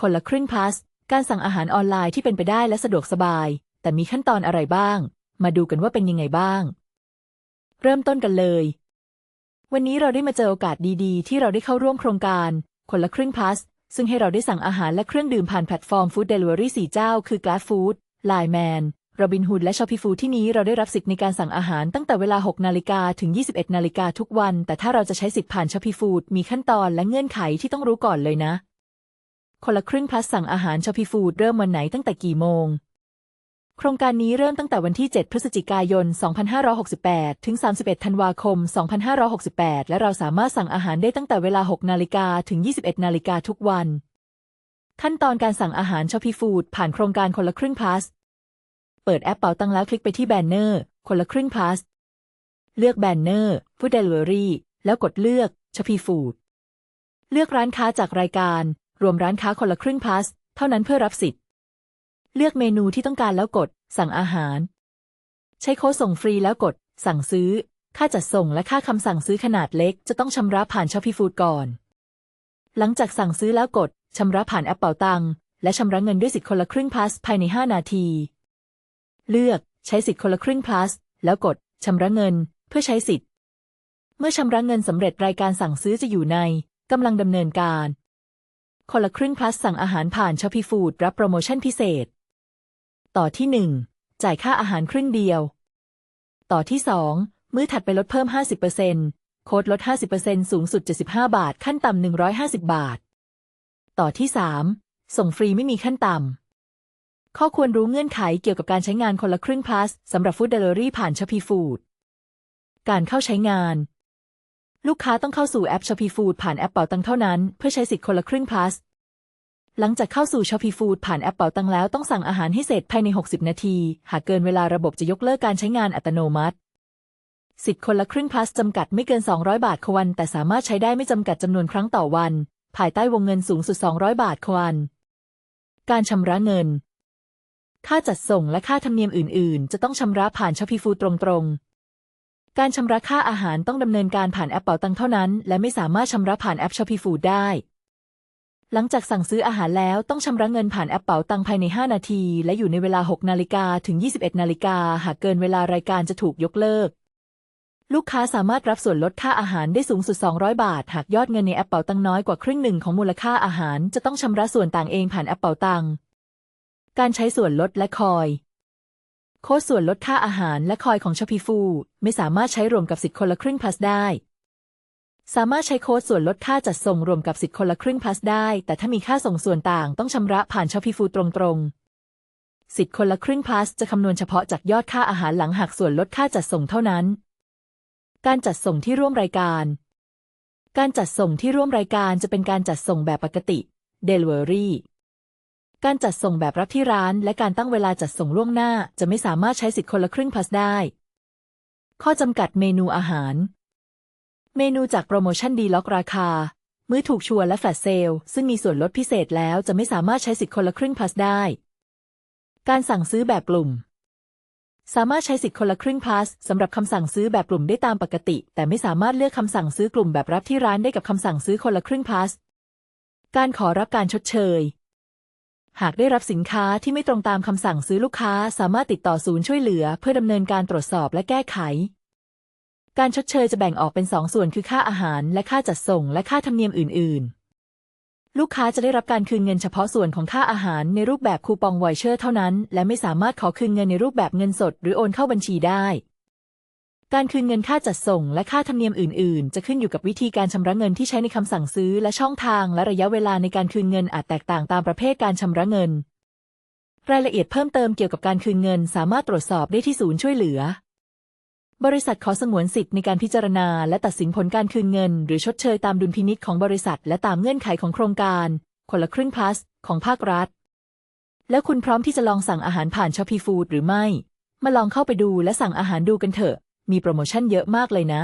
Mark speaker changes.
Speaker 1: คนละครึ่งพลัส การสั่งอาหารออนไลน์ที่เป็นไปได้และสะดวกสบาย แต่มีขั้นตอนอะไรบ้าง มาดูกันว่าเป็นยังไงบ้าง เริ่มต้นกันเลย วันนี้เราได้มาเจอโอกาสดีๆ ที่เราได้เข้าร่วมโครงการ คนละครึ่งพลัส ซึ่งให้เราได้สั่งอาหารและเครื่องดื่มผ่านแพลตฟอร์มฟู้ดเดลิเวอรี่สี่เจ้า คือ Grab Food Line Man Robinhood และ Shopee Food ที่นี้เราได้รับสิทธิ์ในการสั่งอาหารตั้งแต่เวลา 6 นาฬิกาถึง 21 นาฬิกาทุกวัน แต่ถ้าเราจะใช้สิทธิ์ผ่าน Shopee Food มีขั้นตอนและเงื่อนไขที่ต้องรู้ก่อนเลยนะ คนละครึ่งพลัสสั่งอาหาร Shopee Food เริ่มวันไหนตั้งแต่กี่โมง โครงการนี้เริ่มตั้งแต่วันที่ 7 พฤศจิกายน 2568 ถึง 31 ธันวาคม 2568 และเราสามารถสั่งอาหารได้ตั้งแต่เวลา 6 นาฬิกาถึง 21 นาฬิกาทุกวัน ขั้นตอนการสั่งอาหาร Shopee Food ผ่านโครงการคนละครึ่งพลัสเปิดแอปเป๋าตังแล้วคลิกไปที่แบนเนอร์ คนละครึ่งพลัสเลือกแบนเนอร์ Food Delivery แล้วกดเลือก Shopee Food เลือกร้านค้าจากรายการ รวมร้านค้าคนละครึ่งพลัสเท่านั้นเพื่อรับสิทธิ์ เลือกเมนูที่ต้องการแล้วกด สั่งอาหาร ใช้โค้ดส่งฟรีแล้วกด สั่งซื้อ ค่าจัดส่งและค่าคำสั่งซื้อขนาดเล็ก จะต้องชำระผ่าน Shopee Food ก่อน หลังจากสั่งซื้อแล้วกดชำระผ่านแอปเป๋าตังและชำระเงินด้วยสิทธิ์คนละครึ่งพลัสภายใน 5 นาที เลือกใช้สิทธิ์คนละครึ่งพลัสแล้วกดชำระเงินเพื่อใช้สิทธิ์ เมื่อชำระเงินสำเร็จรายการสั่งซื้อจะอยู่ในกำลังดำเนินการ คนละครึ่งพลัสสั่งอาหารผ่าน Shopee Food รับโปรโมชั่นพิเศษ ต่อที่ 1 จ่ายค่าอาหารครึ่งเดียว ต่อที่ 2 มื้อถัดไปลดเพิ่ม 50%โค้ดลด 50%สูงสุด 75 บาท ขั้นต่ำ150 บาท ต่อที่ 3 ส่งฟรีไม่มีขั้นต่ำ ข้อควรรู้เงื่อนไขเกี่ยวกับการใช้งานคนละครึ่งพลัสสำหรับฟู้ดเดลิเวอรี่ผ่าน Shopee Food การเข้าใช้งาน ลูกค้าต้องเข้าสู่แอป Shopee Food ผ่านแอปเป๋าตังเท่านั้น เพื่อใช้สิทธิ์คนละครึ่งพลัสหลังจากเข้าสู่ Shopee Food ผ่านแอปเป๋าตังแล้วต้องสั่งอาหารให้เสร็จภายใน 60 นาที หากเกินเวลาระบบจะยกเลิกการใช้งานอัตโนมัติ สิทธิ์คนละครึ่งพลัสจำกัดไม่เกิน 200 บาทควัน แต่สามารถใช้ได้ไม่จำกัดจำนวนครั้งต่อวัน ภายใต้วงเงินสูงสุด 200 บาทควัน การชำระเงิน ค่าจัดส่งและค่าธรรมเนียมอื่น ๆ จะต้องชำระผ่าน Shopee Food ตรง ๆ การชำระค่าอาหารต้องดำเนินการผ่านแอปเป๋าตังเท่านั้น และไม่สามารถชำระผ่านแอป Shopee Food ได้ หลังจากสั่งซื้ออาหารแล้วต้องชำระเงินผ่านแอปเป๋าตังภายใน 5 นาที และอยู่ในเวลา 6 นาฬิกาถึง 21 นาฬิกาหากเกินเวลารายการจะถูกยกเลิก ลูกค้าสามารถรับส่วนลดค่าอาหารได้สูงสุด 200 บาท หากยอดเงินในแอปเป๋าตังน้อยกว่าครึ่งหนึ่งของมูลค่าอาหาร จะต้องชำระส่วนต่างเองผ่านแอปเป๋าตังการใช้ส่วนลดและคอย โค้ดส่วนลดค่าอาหารและคอยของ Shopee Food ไม่สามารถใช้รวมกับสิทธิ์คนละครึ่งพลัสได้ สามารถใช้โค้ดส่วนลดค่าจัดส่งรวมกับสิทธิ์คนละครึ่งพลัสได้ แต่ถ้ามีค่าส่งส่วนต่างต้องชำระผ่าน Shopee Food ตรงๆ สิทธิ์คนละครึ่งพลัสจะคำนวณเฉพาะจากยอดค่าอาหารหลังหักส่วนลดค่าจัดส่งเท่านั้น การจัดส่งที่ร่วมรายการ การจัดส่งที่ร่วมรายการจะเป็นการจัดส่งแบบปกติ Delivery การจัดส่งแบบรับที่ร้าน และการตั้งเวลาจัดส่งล่วงหน้า จะไม่สามารถใช้สิทธิ์คนละครึ่งพลัสได้ ข้อจำกัดเมนูอาหาร เมนูจากโปรโมชั่นดีล็อกราคา มื้อถูกชัวร์และแฟลชเซลซึ่งมีส่วนลดพิเศษแล้วจะไม่สามารถใช้สิทธิ์คนละครึ่งพลัสได้ การสั่งซื้อแบบกลุ่ม สามารถใช้สิทธิ์คนละครึ่งพลัสสำหรับคำสั่งซื้อแบบกลุ่มได้ตามปกติ แต่ไม่สามารถเลือกคำสั่งซื้อกลุ่มแบบรับที่ร้านได้กับคำสั่งซื้อคนละครึ่งพลัสการขอรับการชดเชย หากได้รับสินค้าที่ไม่ตรงตามคำสั่งซื้อลูกค้าสามารถติดต่อศูนย์ช่วยเหลือ เพื่อดำเนินการตรวจสอบและแก้ไข การชดเชยจะแบ่งออกเป็นสองส่วนคือค่าอาหารและค่าจัดส่งและค่าธรรมเนียมอื่น ๆ ลูกค้าจะได้รับการคืนเงินเฉพาะส่วนของค่าอาหารในรูปแบบคูปองไวเชอร์เท่านั้น และไม่สามารถขอคืนเงินในรูปแบบเงินสด หรือโอนเข้าบัญชีได้ การคืนเงินค่าจัดส่งและค่าธรรมเนียมอื่น ๆ จะขึ้นอยู่กับวิธีการชำระเงินที่ใช้ในคำสั่งซื้อและช่องทางและระยะเวลาในการคืนเงินอาจแตกต่างตามประเภทการชำระเงิน รายละเอียดเพิ่มเติมเกี่ยวกับการคืนเงิน สามารถตรวจสอบได้ที่ศูนย์ช่วยเหลือ บริษัทขอสงวนสิทธิ์ในการพิจารณา และตัดสินผลการคืนเงิน หรือชดเชยตามดุลพินิจของบริษัท และตามเงื่อนไขของโครงการ คนละครึ่งพลัสของภาครัฐ แล้วคุณพร้อมที่จะลองสั่งอาหารผ่าน Shopee Food หรือไม่ มาลองเข้าไปดูและสั่งอาหารดูกันเถอะ มีโปรโมชั่นเยอะมากเลยนะ